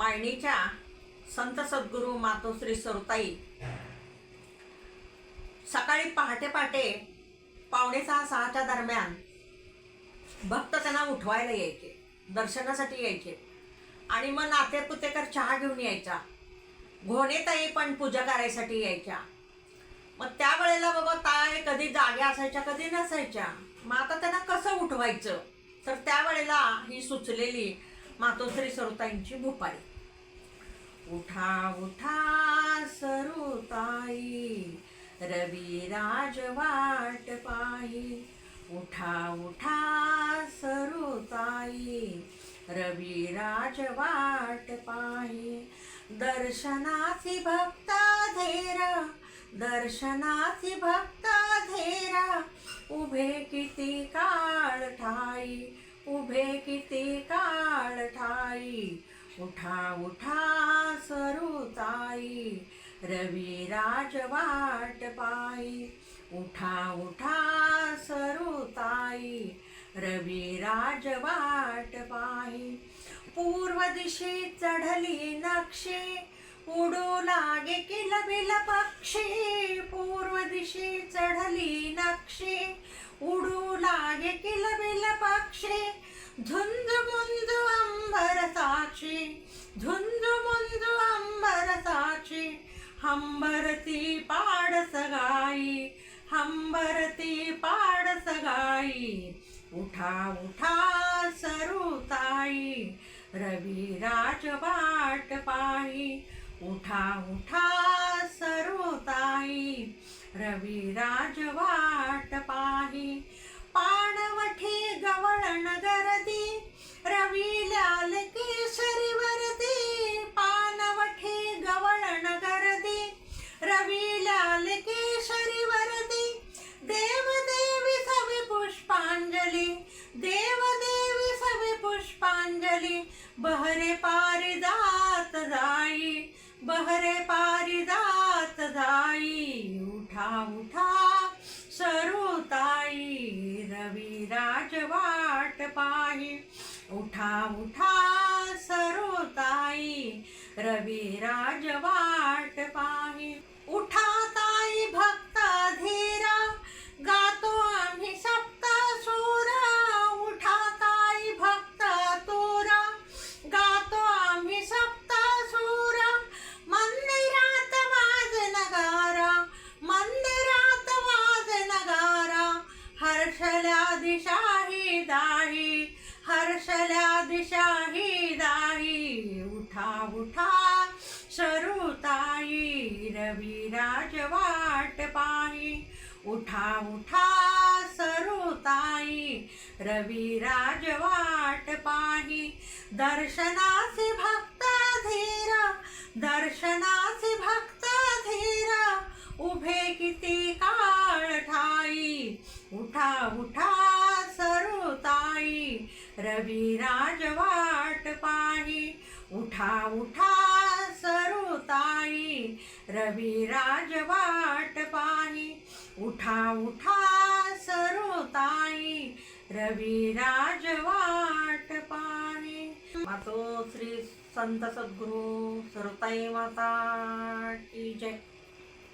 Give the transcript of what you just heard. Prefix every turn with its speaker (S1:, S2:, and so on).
S1: मायणीच्या संत सद्गुरू मातोश्री सरताई. सकाळी पहाटे पहाटे पावणे सहा सहाच्या दरम्यान भक्त त्यांना उठवायला यायचे दर्शनासाठी यायचे. आणि मग नाते पुतेकर चहा घेऊन यायचा. घोणेताई पण पूजा करायसाठी यायच्या. मग त्यावेळेला बाबा ताय कधी जाग्या असायच्या कधी नसायच्या. मग आता त्यांना कसं उठवायचं? तर त्यावेळेला ही सुचलेली मातोश्री सरोताईंची भूपाळी उठा उठा सरुताई रवी राजवाट पाही. उठा उठा सरुताई रवी राजवाट पाही. दर्शनाची भक्ता धेरा दर्शनाची भक्ता धेरा. उभे किती काळ ठाई उभे किती काळ ठाई. उठा उठा सरुताई रवी राजवाट पायी उठा उठा सरुताई रवी राजवाट पायी पूर्व दिशे चढली नक्षे. उडू लागे किलबिल पक्षी. पूर्व दिशे चढली नक्षे. उडू लागे किलबिल पक्षी. धुन अंबर साक्षी झुंज मुंज अंबर साक्षी हंबरती पाडस गाई हंबरती पाडस गाई उठा उठा सरुताई रवी राजवाट पाई उठा उठा सरुताई रवी राजवाट पाही देवदेवी सवे पुष्पांजली बहरे पारिदात जाई बहरे पारिदात जाई उठा उठा सरोताई रवी राजवाट पाही उठा उठा सरोताई रवी राजवाट पाही उठा हर्षल्या दिशाही दाही हर्षल्या दिशाही दाही. उठा उठा सरुताई रविराज वाट पाही. उठा उठा सरुताई रविराज वाट पाही. दर्शनाचे भक्त धीर दर्शनाचे भक्त धीर. उभे किती काळ ठाई. उठा उठा रवी राजवाट पाही. उठा उठा सरुताई रवी राजवाट पाही. उठा उठा सरुताई रवी राजवाट पाही. मातो श्री संत सद्गुरू सरुताई माता की जय.